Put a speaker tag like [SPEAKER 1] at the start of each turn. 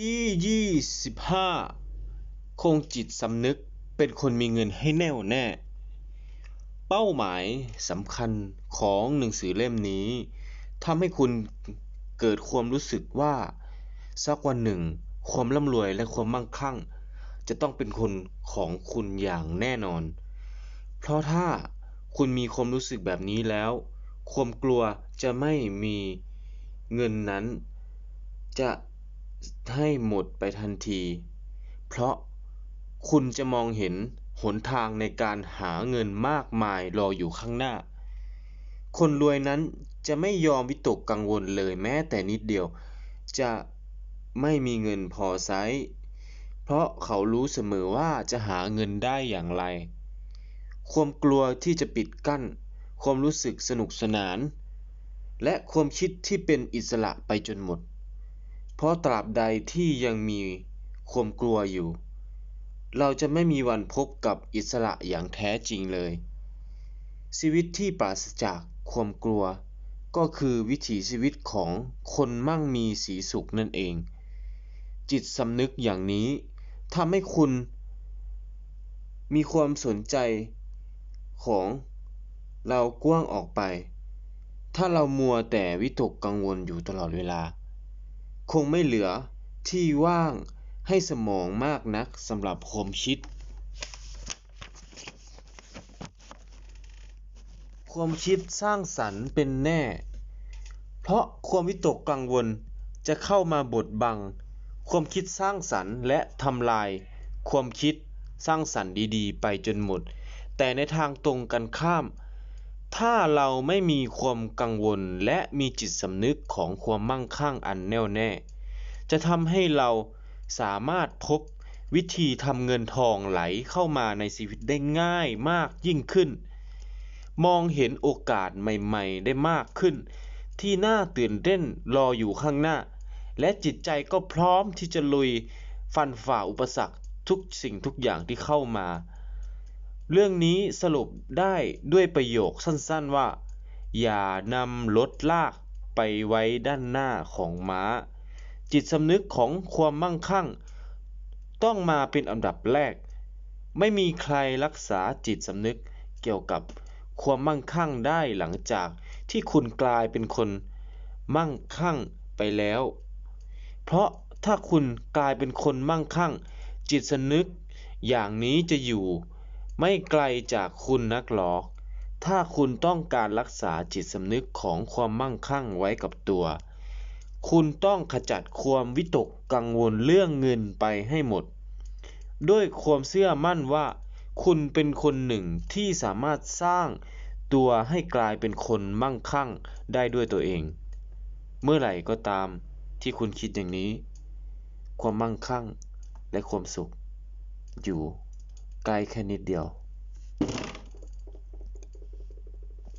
[SPEAKER 1] ที่ยี่สิบห้าคงจิตสำนึกเป็นคนมีเงินให้แน่วแน่ เป้าหมายสำคัญของหนังสือเล่มนี้ทำให้คุณเกิดความรู้สึกว่า สักวันหนึ่ง ความร่ำรวยและความมั่งคั่ง จะต้องเป็นคนของคุณอย่างแน่นอน เพราะถ้าคุณมีความรู้สึกแบบนี้แล้ว ความกลัวจะไม่มีเงินนั้นจะ ให้หมดไปทันที เพราะคุณจะมองเห็นหนทางในการหาเงินมากมายรออยู่ข้างหน้า คนรวยนั้นจะไม่ยอมวิตกกังวลเลยแม้แต่นิดเดียว จะไม่มีเงินพอใช้เพราะเขารู้เสมอว่าจะหาเงินได้อย่างไร ความกลัวที่จะปิดกั้น ความรู้สึกสนุกสนาน และความคิดที่เป็นอิสระไปจนหมด เพราะตราบใดที่ยังมีความกลัวอยู่ เราจะไม่มีวันพบกับอิสระอย่างแท้จริงเลย ชีวิตที่ปราศจากความกลัว ก็คือวิถีชีวิตของคนมั่งมีสีสุขนั่นเอง จิตสำนึกอย่างนี้ทำให้คุณ มีความสนใจของเรากว้างออกไป ถ้าเรามัวแต่วิตกกังวลอยู่ตลอดเวลา คงไม่เหลือที่ว่างให้สมองมากนักสำหรับความคิด ความคิดสร้างสรรค์เป็นแน่ เพราะความวิตกกังวลจะเข้ามาบดบัง ความคิดสร้างสรรค์และทำลาย ความคิดสร้างสรรค์ดีๆ ไปจนหมด แต่ในทางตรงกันข้าม ถ้าเราไม่มีความกังวลและมีจิตสำนึกของความมั่งคั่งอันแน่วแน่ จะทำให้เราสามารถพบวิธีทำเงินทองไหลเข้ามาในชีวิตได้ง่ายมากยิ่งขึ้น มองเห็นโอกาสใหม่ๆ ได้มากขึ้น ที่น่าตื่นเต้นรออยู่ข้างหน้า และจิตใจก็พร้อมที่จะลุยฟันฝ่าอุปสรรคทุกสิ่งทุกอย่างที่เข้ามา เรื่องนี้สรุปได้ด้วยประโยคสั้นๆว่า อย่านำรถลากไปไว้ด้านหน้าของม้า จิตสำนึกของความมั่งคั่ง ต้องมาเป็นอันดับแรก ไม่มีใครรักษาจิตสำนึกเกี่ยวกับความมั่งคั่งได้หลังจากที่คุณกลายเป็นคนมั่งคั่งไปแล้ว เพราะถ้าคุณกลายเป็นคนมั่งคั่ง จิตสำนึกอย่างนี้จะอยู่ ไม่ไกลจากคุณนักหรอก ถ้าคุณต้องการรักษาจิตสำนึกของความมั่งคั่งไว้กับตัว คุณต้องขจัดความวิตกกังวลเรื่องเงินไปให้หมด ด้วยความเชื่อมั่นว่า คุณเป็นคนหนึ่งที่สามารถสร้างตัวให้กลายเป็นคนมั่งคั่งได้ด้วยตัวเอง เมื่อไหร่ก็ตามที่คุณคิดอย่างนี้ ความมั่งคั่งและความสุขอยู่ ใกล้แค่นิดเดียว